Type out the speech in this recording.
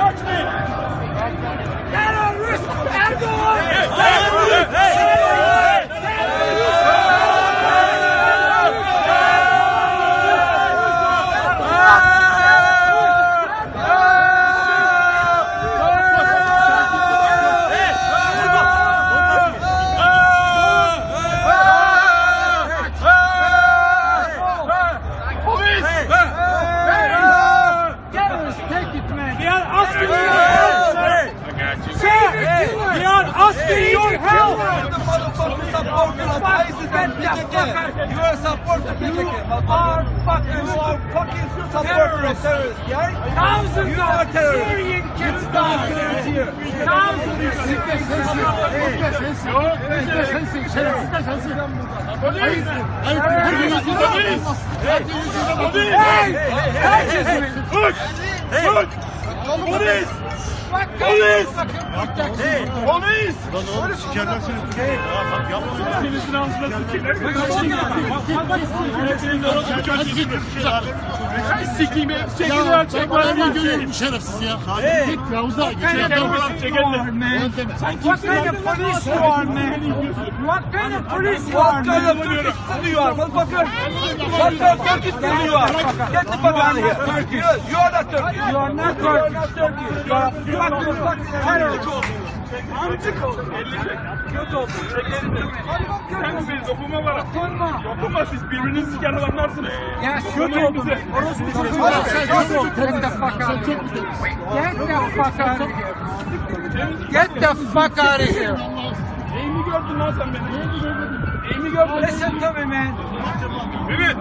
touch me! Terörist Erdoğan. Terörist take it man. We are asking your help! Sir! We are asking your help! motherfucking supporter of ISIS and PKK. You are supporter PKK. Are fucking You are fucking supporter of terrorists, yeah? Thousands You are of terrorists. Syrian kids died. Thousands of Syrian Hey! Hey! Look! Look! Police! Police! Police! Polisin ağzına Sikiyim çekil ya çek Ben ne görüyorum bu şerefsiz ya. Git Yavuz'a git ya. Çekil de. What kind of police you are, man? What kind of police you are, What kind of Turkish citizen you are, motherfucker? What kind of Turkish citizen you are? Get the fuck out of here. You, you are not Turkish. You are not Turkish. You are fucking fucking terrorist. Amcık oldu. Kötü oldu. Çek elini. Sen bir dokunma var. Dokunma. Dokunma siz birbirinizi siken adamlarsınız. Ya kötü oldun. Orospu çocuğu. Kötü oldun. Get the fuck out of here. Get the fuck out of here. Get the fuck out of here. Gördün lan sen beni. Eğimi gördün. Listen to me, man. Evet.